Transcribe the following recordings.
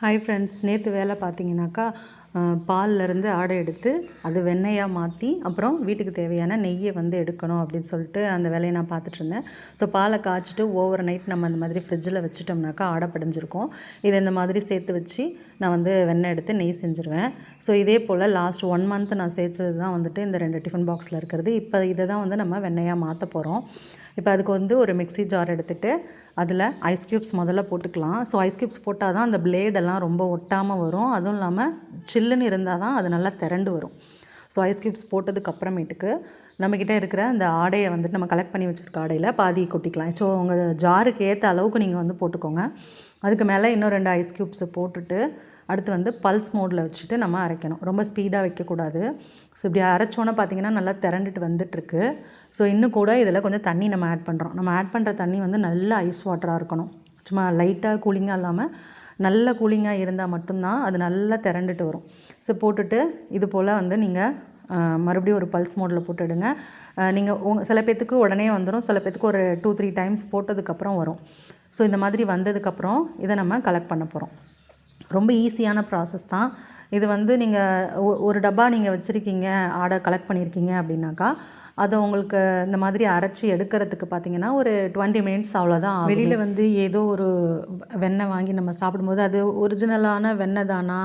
Hi friends நேற்று வேலை பார்த்தீங்கன்னாக்கா பால்லேருந்து ஆடை எடுத்து அது வெண்ணெயாக மாற்றி அப்புறம் வீட்டுக்கு தேவையான நெய்யை வந்து எடுக்கணும் அப்படின்னு சொல்லிட்டு அந்த வேலையை நான் பார்த்துட்ருந்தேன் ஸோ பாலை காய்ச்சிட்டு ஓவர் நைட் நம்ம அந்த மாதிரி ஃப்ரிட்ஜில் வச்சுட்டோம்னாக்கா ஆடை படிஞ்சிருக்கோம். இதை இந்த மாதிரி சேர்த்து வச்சு நான் வந்து வெண்ணெய் எடுத்து நெய் செஞ்சுருவேன். ஸோ இதே போல் லாஸ்ட் ஒன் மந்த் நான் சேர்த்தது தான் வந்துட்டு இந்த ரெண்டு டிஃபன் பாக்ஸில் இருக்கிறது. இப்போ இதை தான் வந்து நம்ம வெண்ணெயாக மாற்ற போகிறோம் இப்போ அதுக்கு வந்து ஒரு மிக்ஸி ஜார் எடுத்துகிட்டு அதில் ஐஸ் க்யூப்ஸ் முதல்ல போட்டுக்கலாம். ஸோ ஐஸ் க்யூப்ஸ் போட்டால் தான் அந்த பிளேடெல்லாம் ரொம்ப ஒட்டாமல் வரும். அதுவும் இல்லாமல் சில்லுன்னு இருந்தால் தான் அது நல்லா திரண்டு வரும். ஸோ ஐஸ் க்யூப்ஸ் போட்டதுக்கு அப்புறமேட்டுக்கு நம்மக்கிட்ட இருக்கிற அந்த ஆடையை வந்துட்டு நம்ம கலெக்ட் பண்ணி வச்சுருக்க ஆடையில் பாதி கொட்டிக்கலாம். ஸோ உங்கள் ஜாருக்கு ஏற்ற அளவுக்கு நீங்கள் வந்து போட்டுக்கோங்க. அதுக்கு மேலே இன்னும் ரெண்டு ஐஸ் க்யூப்ஸை போட்டுட்டு அடுத்து வந்து பல்ஸ் மோடில் வச்சுட்டு நம்ம அரைக்கணும். ரொம்ப ஸ்பீடாக வைக்கக்கூடாது. ஸோ இப்படி அரைச்சோன்னே பார்த்தீங்கன்னா நல்லா திரண்டுட்டு வந்துட்டுருக்கு. ஸோ இன்னும் கூட இதில் கொஞ்சம் தண்ணி நம்ம ஆட் பண்ணுறோம் நம்ம ஆட் பண்ணுற தண்ணி வந்து நல்ல ஐஸ் வாட்டராக இருக்கணும். சும்மா லைட்டாக கூலிங்காக இல்லாமல் நல்ல கூலிங்காக இருந்தால் மட்டும்தான் அது நல்லா திரண்டுட்டு வரும். ஸோ போட்டுட்டு இது போல் வந்து நீங்கள் மறுபடியும் ஒரு பல்ஸ் மோடில் போட்டுடுங்க நீங்கள் உங்கள் சில பேர்த்துக்கு உடனே வந்துடும் சில பேர்த்துக்கு ஒரு டூ த்ரீ டைம்ஸ் போட்டதுக்கப்புறம் வரும். ஸோ இந்த மாதிரி வந்ததுக்கப்புறம் இதை நம்ம கலெக்ட் பண்ண போகிறோம் ரொம்ப ஈஸியான ப்ராசஸ் தான். இது வந்து நீங்கள் ஒரு டப்பா நீங்கள் வச்சுருக்கீங்க ஆடை கலெக்ட் பண்ணியிருக்கீங்க அப்படின்னாக்கா அதை உங்களுக்கு இந்த மாதிரி அரைச்சி எடுக்கிறதுக்கு பார்த்தீங்கன்னா ஒரு டுவெண்ட்டி மினிட்ஸ் அவ்வளோதான் வெளியில் வந்து ஏதோ ஒரு வெண்ணெய் வாங்கி நம்ம சாப்பிடும்போது அது ஒரிஜினலான வெண்ணெய் தானா?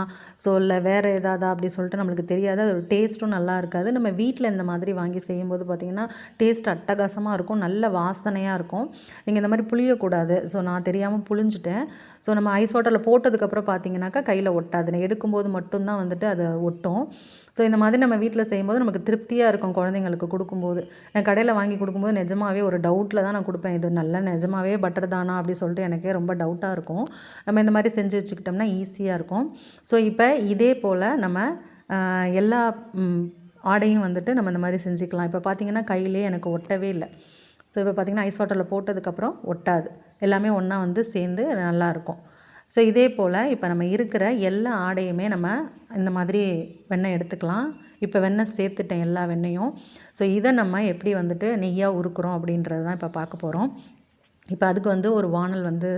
ஸோ இல்லை வேறு ஏதாதா அப்படி சொல்லிட்டு நம்மளுக்கு தெரியாது. அது ஒரு டேஸ்ட்டும் நல்லா இருக்காது. நம்ம வீட்டில் இந்த மாதிரி வாங்கி செய்யும்போது பார்த்திங்கன்னா டேஸ்ட் அட்டகாசமாக இருக்கும். நல்ல வாசனையாக இருக்கும். நீங்கள் இந்த மாதிரி புளியக்கூடாது. ஸோ நான் தெரியாமல் புளிஞ்சிட்டேன். ஸோ நம்ம ஐஸ் வாட்டரில் போட்டதுக்கப்புறம் பார்த்தீங்கன்னாக்கா கையில் ஒட்டாது. நான் எடுக்கும்போது மட்டும்தான் வந்துட்டு அதை ஒட்டும். ஸோ இந்த மாதிரி நம்ம வீட்டில் செய்யும்போது நமக்கு திருப்தியாக இருக்கும் குழந்தைங்களுக்கு கொடுக்கும்போது. நான் கடையில் வாங்கி கொடுக்கும்போது நிஜமாவே ஒரு டவுட்டில் தான் நான் கொடுப்பேன். இது நல்ல நிஜமாவே பட்டர் தானா அப்படி சொல்லிட்டு எனக்கே ரொம்ப டவுட்டாக இருக்கும். நம்ம இந்த மாதிரி செஞ்சு வச்சுக்கிட்டோம்னா ஈஸியாக இருக்கும். ஸோ இப்போ இதே போல் நம்ம எல்லா ஆடையும் வந்துட்டு நம்ம இந்த மாதிரி செஞ்சுக்கலாம். இப்போ பார்த்திங்கன்னா கையிலே எனக்கு ஒட்டவே இல்லை. ஸோ இப்போ பார்த்திங்கன்னா ஐஸ் வாட்டரில் போட்டதுக்கப்புறம் ஒட்டாது. எல்லாமே ஒன்றா வந்து சேர்ந்து நல்லாயிருக்கும் ஸோ இதே போல் இப்போ நம்ம இருக்கிற எல்லா ஆடையுமே நம்ம இந்த மாதிரி வெண்ணெய் எடுத்துக்கலாம். இப்போ வெண்ணெய் சேர்த்துட்டேன் எல்லா வெண்ணையும். ஸோ இதை நம்ம எப்படி வந்துட்டு நெய்யாக உருக்குறோம் அப்படின்றது தான் இப்போ பார்க்க போகிறோம் இப்போ அதுக்கு வந்து ஒரு வானல் வந்து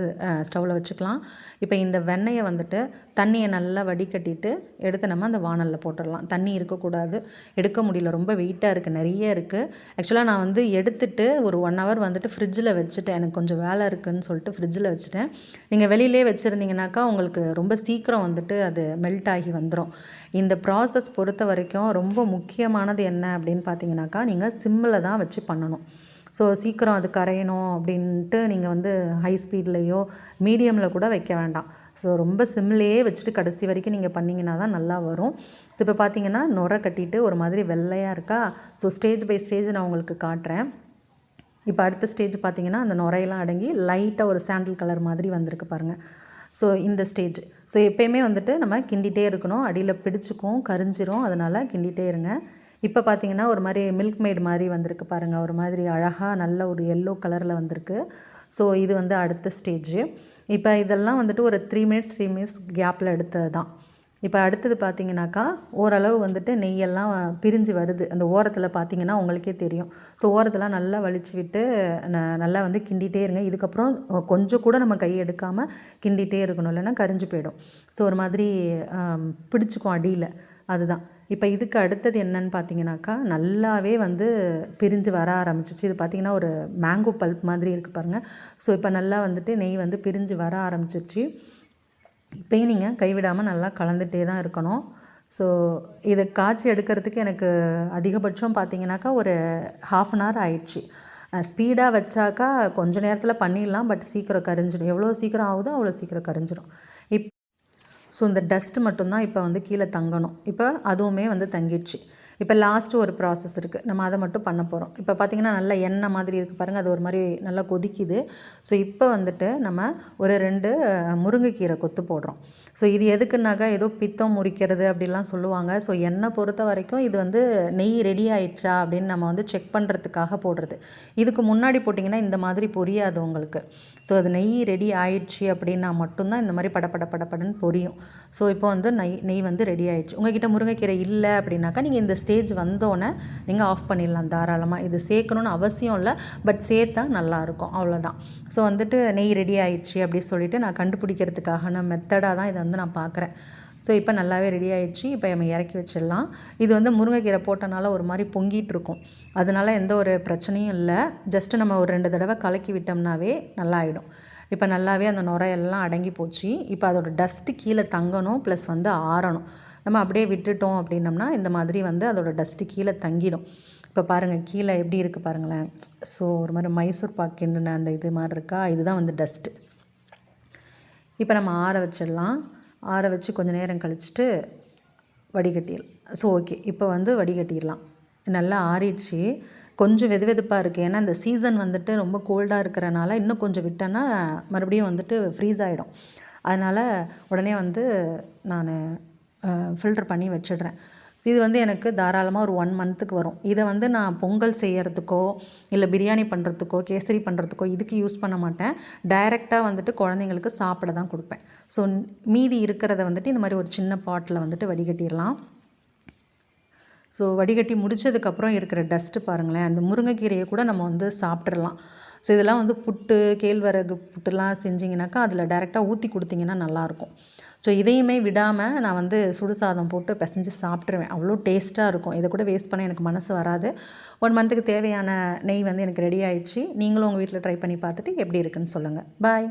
ஸ்டவ்வில் வச்சுக்கலாம். இப்போ இந்த வெண்ணெயை வந்துட்டு தண்ணியை நல்லா வடிகட்டிட்டு எடுத்து நம்ம அந்த வானலில் போட்டுடலாம். தண்ணி இருக்கக்கூடாது. எடுக்க முடியல. ரொம்ப வெயிட்டாக இருக்குது நிறைய இருக்குது ஆக்சுவலாக நான் வந்து எடுத்துட்டு ஒரு ஒன் ஹவர் வந்துட்டு ஃப்ரிட்ஜில் வச்சுட்டேன். எனக்கு கொஞ்சம் வேலை இருக்குதுன்னு சொல்லிட்டு ஃப்ரிட்ஜில் வச்சுட்டேன். நீங்கள் வெளியிலே வச்சுருந்தீங்கனாக்கா உங்களுக்கு ரொம்ப சீக்கிரம் வந்துட்டு அது மெல்ட் ஆகி வந்துடும் இந்த ப்ராசஸ் பொறுத்த வரைக்கும் ரொம்ப முக்கியமானது என்ன அப்படின்னு பார்த்தீங்கன்னாக்கா நீங்கள் சிம்மில் தான் வச்சு பண்ணணும். ஸோ சீக்கிரம் அது கரையணும் அப்படின்ட்டு நீங்கள் வந்து ஹை ஸ்பீட்லேயோ மீடியமில் கூட வைக்க வேண்டாம். ஸோ ரொம்ப சிம்லேயே வச்சுட்டு கடைசி வரைக்கும் நீங்கள் பண்ணிங்கன்னா தான் நல்லா வரும். ஸோ இப்போ பார்த்தீங்கன்னா நுரை கட்டிட்டு ஒரு மாதிரி வெள்ளையாக இருக்கா? ஸோ ஸ்டேஜ் பை ஸ்டேஜ் நான் உங்களுக்கு காட்டுறேன். இப்போ அடுத்த ஸ்டேஜ் பார்த்தீங்கன்னா அந்த நுரையெல்லாம் அடங்கி லைட்டாக ஒரு சாண்டில் கலர் மாதிரி வந்திருக்கு பாருங்கள் ஸோ இந்த ஸ்டேஜ் ஸோ எப்போயுமே வந்துட்டு நம்ம கிண்டிகிட்டே இருக்கணும். அடியில் பிடிச்சிக்கும் கரிஞ்சிரும். அதனால் கிண்டிகிட்டே இருங்க. இப்போ பார்த்தீங்கன்னா ஒரு மாதிரி மில்க் மேட் மாதிரி வந்திருக்கு பாருங்கள் ஒரு மாதிரி அழகாக நல்ல ஒரு எல்லோ கலரில் வந்திருக்கு. ஸோ இது வந்து அடுத்த ஸ்டேஜு இப்போ இதெல்லாம் வந்துட்டு ஒரு த்ரீ மினிட்ஸ் த்ரீ மினிட்ஸ் கேப்பில் எடுத்தது தான் இப்போ அடுத்தது பார்த்தீங்கன்னாக்கா ஓரளவு வந்துட்டு நெய்யெல்லாம் பிரிஞ்சு வருது. அந்த ஓரத்தில் பார்த்தீங்கன்னா உங்களுக்கே தெரியும். ஸோ ஓரத்தெல்லாம் நல்லா வலிச்சு விட்டு நல்லா வந்து கிண்டிகிட்டே இருங்க. இதுக்கப்புறம் கொஞ்சம் கூட நம்ம கை எடுக்காமல் கிண்டிகிட்டே இருக்கணும். இல்லைன்னா கரிஞ்சு போயிடும். ஸோ ஒரு மாதிரி பிடிச்சிக்கும் அடியில். அதுதான். இப்போ இதுக்கு அடுத்தது என்னன்னு பார்த்தீங்கன்னாக்கா நல்லாவே வந்து பிரிஞ்சு வர ஆரம்பிச்சிச்சு. இது பார்த்திங்கன்னா ஒரு மேங்கோ பல்ப் மாதிரி இருக்குது பாருங்கள் ஸோ இப்போ நல்லா வந்துட்டு நெய் வந்து பிரிஞ்சு வர ஆரம்பிச்சிருச்சு. இப்போயும் நீங்கள் கைவிடாமல் நல்லா கலந்துகிட்டே தான் இருக்கணும். ஸோ இதை காய்ச்சி எடுக்கிறதுக்கு எனக்கு அதிகபட்சம் பார்த்தீங்கன்னாக்கா ஒரு ஹாஃப் அன் ஹவர் ஆயிடுச்சு. ஸ்பீடாக வச்சாக்கா கொஞ்சம் நேரத்தில் பண்ணிடலாம். பட் சீக்கிரம் கரிஞ்சிடும். எவ்வளோ சீக்கிரம் ஆகுதோ அவ்வளோ சீக்கிரம் கரிஞ்சிடும். இப் ஸோ இந்த டஸ்ட்டு மட்டும்தான் இப்போ வந்து கீழே தங்கணும். இப்போ அதுவுமே வந்து தங்கிடுச்சு. இப்போ லாஸ்ட்டு ஒரு ப்ராசஸ் இருக்குது நம்ம அதை மட்டும் பண்ண போகிறோம் இப்போ பார்த்திங்கன்னா நல்லா எண்ணெய் மாதிரி இருக்குது பாருங்கள் அது ஒரு மாதிரி நல்லா கொதிக்குது. ஸோ இப்போ வந்துட்டு நம்ம ஒரு ரெண்டு முருங்கைக்கீரை கொத்து போடுறோம். ஸோ இது எதுக்குன்னாக்கா ஏதோ பித்தம் முறிக்கிறது அப்படிலாம் சொல்லுவாங்க. ஸோ எண்ணெய் பொறுத்த வரைக்கும் இது வந்து நெய் ரெடி ஆயிடுச்சா அப்படின்னு நம்ம வந்து செக் பண்ணுறதுக்காக போடுறது. இதுக்கு முன்னாடி போட்டிங்கன்னா இந்த மாதிரி பொரியாது உங்களுக்கு. ஸோ அது நெய் ரெடி ஆயிடுச்சு அப்படின்னா மட்டும்தான் இந்த மாதிரி படப்பட படப்படன்னு பொரியும். ஸோ இப்போ வந்து நெய் நெய் வந்து ரெடி ஆயிடுச்சு. உங்ககிட்ட முருங்கைக்கீரை இல்லை அப்படின்னாக்கா நீங்கள் இந்த ஸ்டேஜ் வந்தோடனே நீங்கள் ஆஃப் பண்ணிடலாம் தாராளமாக இது சேர்க்கணுன்னு அவசியம் இல்லை பட் சேர்த்தா நல்லாயிருக்கும் அவ்வளோதான் ஸோ வந்துட்டு நெய் ரெடி ஆயிடுச்சு அப்படி சொல்லிட்டு நான் கண்டுபிடிக்கிறதுக்கான மெத்தடாக தான் இதை வந்து நான் பார்க்குறேன் ஸோ இப்போ நல்லாவே ரெடி ஆயிடுச்சு. இப்போ நம்ம இறக்கி வச்சிடலாம். இது வந்து முருங்கைக்கீரை போட்டனால ஒரு மாதிரி பொங்கிட்டு இருக்கும். அதனால எந்த ஒரு பிரச்சனையும் இல்லை. ஜஸ்ட்டு நம்ம ஒரு ரெண்டு தடவை கலக்கி விட்டோம்னாவே நல்லா ஆகிடும் இப்போ நல்லாவே அந்த நுரையெல்லாம் அடங்கி போச்சு. இப்போ அதோட டஸ்ட்டு கீழே தங்கணும் ப்ளஸ் வந்து ஆறணும். நம்ம அப்படியே விட்டுட்டோம் அப்படின்னம்னா இந்த மாதிரி வந்து அதோடய டஸ்ட்டு கீழே தங்கிடும். இப்போ பாருங்கள் கீழே எப்படி இருக்குது பாருங்களேன். ஸோ ஒரு மாதிரி மைசூர் பாக் அந்த இது மாதிரி இருக்கா? இதுதான் வந்து டஸ்ட்டு இப்போ நம்ம ஆற வச்சிடலாம். ஆற வச்சு கொஞ்சம் நேரம் கழிச்சிட்டு வடிகட்டிடலாம். ஸோ ஓகே இப்போ வந்து வடிகட்டிடலாம். நல்லா ஆறிடுச்சு. கொஞ்சம் வெது வெதுப்பாக இருக்குது ஏன்னா இந்த சீசன் வந்துட்டு ரொம்ப கோல்டாக இருக்கிறனால இன்னும் கொஞ்சம் விட்டேன்னா மறுபடியும் வந்துட்டு ஃப்ரீஸ் ஆகிடும் அதனால் உடனே வந்து நான் ஃபில்டர் பண்ணி வச்சிடுறேன். இது வந்து எனக்கு தாராளமாக ஒரு ஒன் மந்த்துக்கு வரும். இதை வந்து நான் பொங்கல் செய்கிறதுக்கோ இல்லை பிரியாணி பண்ணுறதுக்கோ கேசரி பண்ணுறதுக்கோ இதுக்கு யூஸ் பண்ண மாட்டேன். டைரெக்டாக வந்துட்டு குழந்தைங்களுக்கு சாப்பிட தான் கொடுப்பேன். ஸோ மீதி இருக்கிறத வந்துட்டு இந்த மாதிரி ஒரு சின்ன பாட்டில் வந்துட்டு வடிகட்டிடலாம். ஸோ வடிகட்டி முடித்ததுக்கப்புறம் இருக்கிற டஸ்ட்டு பாருங்களேன் அந்த முருங்கைக்கீரையை கூட நம்ம வந்து சாப்பிட்றலாம் ஸோ இதெல்லாம் வந்து புட்டு கேழ்வரகு புட்டுலாம் செஞ்சிங்கனாக்கா அதில் டைரெக்டாக ஊற்றி கொடுத்தீங்கன்னா நல்லாயிருக்கும் ஸோ இதையுமே விடாமல் நான் வந்து சுடு சாதம் போட்டு பிசைஞ்சு சாப்பிட்ருவேன் அவ்வளோ டேஸ்ட்டாக இருக்கும். இதை கூட வேஸ்ட் பண்ண எனக்கு மனசு வராது. ஒன் மந்த்துக்கு தேவையான நெய் வந்து எனக்கு ரெடி ஆயிடுச்சு. நீங்களும் உங்கள் வீட்டில் ட்ரை பண்ணி பார்த்துட்டு எப்படி இருக்குன்னு சொல்லுங்கள் பாய்